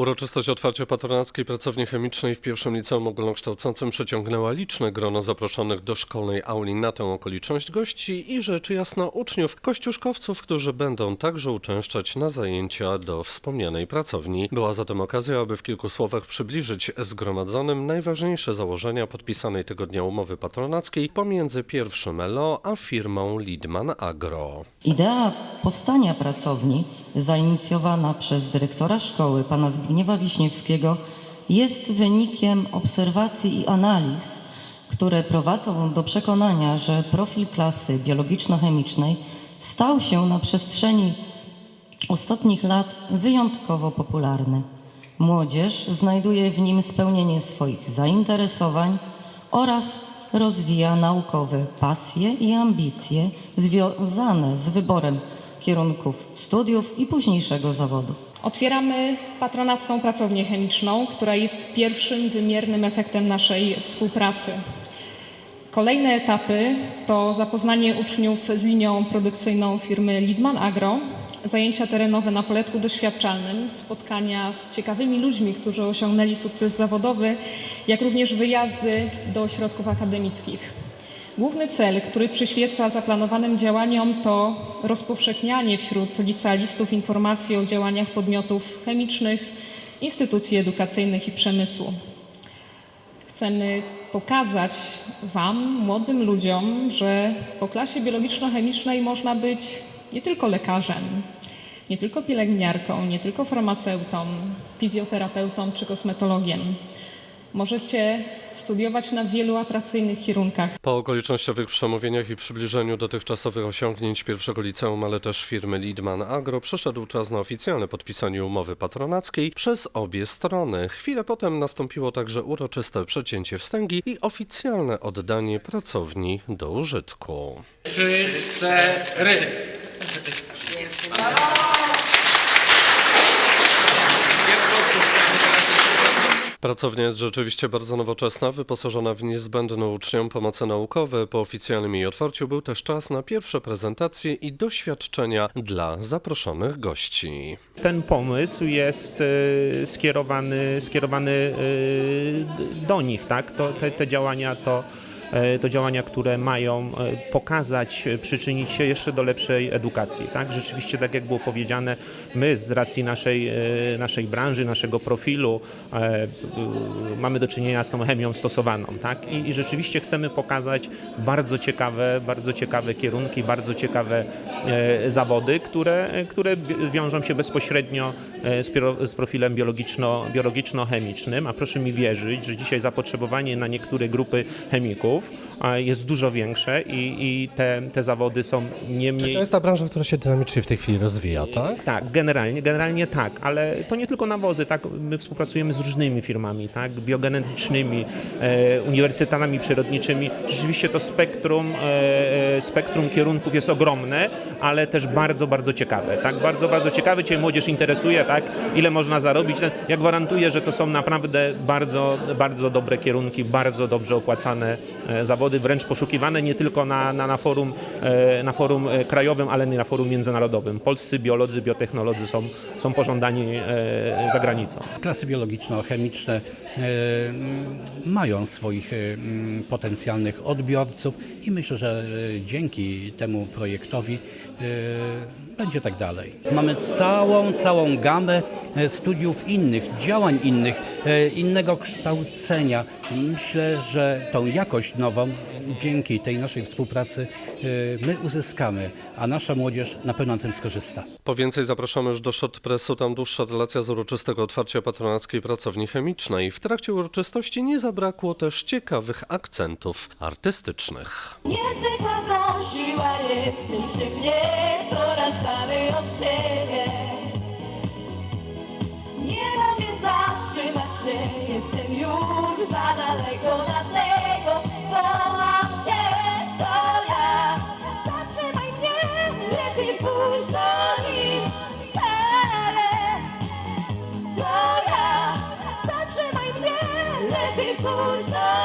Uroczystość otwarcia patronackiej pracowni chemicznej w pierwszym liceum ogólnokształcącym przyciągnęła liczne grono zaproszonych do szkolnej auli na tę okoliczność gości i rzecz jasna uczniów, kościuszkowców, którzy będą także uczęszczać na zajęcia do wspomnianej pracowni. Była zatem okazja, aby w kilku słowach przybliżyć zgromadzonym najważniejsze założenia podpisanej tego dnia umowy patronackiej pomiędzy pierwszym LO a firmą Lidman Agro. Idea powstania pracowni, zainicjowana przez dyrektora szkoły, pana Zbigniewa Wiśniewskiego, jest wynikiem obserwacji i analiz, które prowadzą do przekonania, że profil klasy biologiczno-chemicznej stał się na przestrzeni ostatnich lat wyjątkowo popularny. Młodzież znajduje w nim spełnienie swoich zainteresowań oraz rozwija naukowe pasje i ambicje związane z wyborem kierunków studiów i późniejszego zawodu. Otwieramy patronacką pracownię chemiczną, która jest pierwszym wymiernym efektem naszej współpracy. Kolejne etapy to zapoznanie uczniów z linią produkcyjną firmy Lidman Agro, zajęcia terenowe na poletku doświadczalnym, spotkania z ciekawymi ludźmi, którzy osiągnęli sukces zawodowy, jak również wyjazdy do ośrodków akademickich. Główny cel, który przyświeca zaplanowanym działaniom, to rozpowszechnianie wśród licealistów informacji o działaniach podmiotów chemicznych, instytucji edukacyjnych i przemysłu. Chcemy pokazać Wam, młodym ludziom, że po klasie biologiczno-chemicznej można być nie tylko lekarzem, nie tylko pielęgniarką, nie tylko farmaceutą, fizjoterapeutą czy kosmetologiem. Możecie studiować na wielu atrakcyjnych kierunkach. Po okolicznościowych przemówieniach i przybliżeniu dotychczasowych osiągnięć pierwszego liceum, ale też firmy Lidman Agro, przyszedł czas na oficjalne podpisanie umowy patronackiej przez obie strony. Chwilę potem nastąpiło także uroczyste przecięcie wstęgi i oficjalne oddanie pracowni do użytku. Trzy, cztery. Pracownia jest rzeczywiście bardzo nowoczesna, wyposażona w niezbędne uczniom pomoce naukowe. Po oficjalnym jej otwarciu był też czas na pierwsze prezentacje i doświadczenia dla zaproszonych gości. Ten pomysł jest e, skierowany, skierowany e, do nich, tak? To, te, te działania to, to działania, które mają e, pokazać, e, przyczynić się jeszcze do lepszej edukacji, tak? Rzeczywiście, tak jak było powiedziane, my z racji naszej, e, naszej branży, naszego profilu e, e, mamy do czynienia z tą chemią stosowaną, tak? I, I rzeczywiście chcemy pokazać bardzo ciekawe, bardzo ciekawe kierunki, bardzo ciekawe e, zawody, które, które wi- wiążą się bezpośrednio e, z, z profilem biologiczno, biologiczno-chemicznym, a proszę mi wierzyć, że dzisiaj zapotrzebowanie na niektóre grupy chemików e, jest dużo większe i, i te, te zawody są nie mniej... To jest ta branża, która się dynamicznie w tej chwili rozwija, tak? Tak, generalnie, generalnie tak, ale to nie tylko nawozy, tak, my współpracujemy z różnymi firmami, tak, biogenetycznymi, e, uniwersytetami przyrodniczymi. Rzeczywiście to spektrum, e, e, spektrum kierunków jest ogromne, ale też bardzo, bardzo ciekawe, tak, bardzo, bardzo ciekawe. Cię młodzież interesuje, tak, ile można zarobić. Ja gwarantuję, że to są naprawdę bardzo, bardzo dobre kierunki, bardzo dobrze opłacane e, zawody, wręcz poszukiwane nie tylko na, na, na, forum, e, na forum e, krajowym, ale i na forum międzynarodowym. Polscy biolodzy, biotechnolodzy są, są pożądani e, za granicą. Klasy biologiczno-chemiczne e, mają swoich e, mm, potencjalnych odbiorców i myślę, że e, dzięki temu projektowi e, będzie tak dalej. Mamy całą, całą gamę e, studiów innych, działań innych, e, innego kształcenia. Myślę, że tą jakość nową dzięki tej naszej współpracy e, my uzyskamy, a nasza młodzież na pewno na tym skorzysta. Po więcej zapraszamy już do Shot Pressu, tam dłuższa relacja z uroczystego otwarcia patronackiej pracowni chemicznej. W trakcie uroczystości nie zabrakło też ciekawych akcentów artystycznych. Niezwykła tą siła jest, się mnie coraz dalej od ciebie. Nie mogę zatrzymać się, jestem już za daleko na tego, To ja,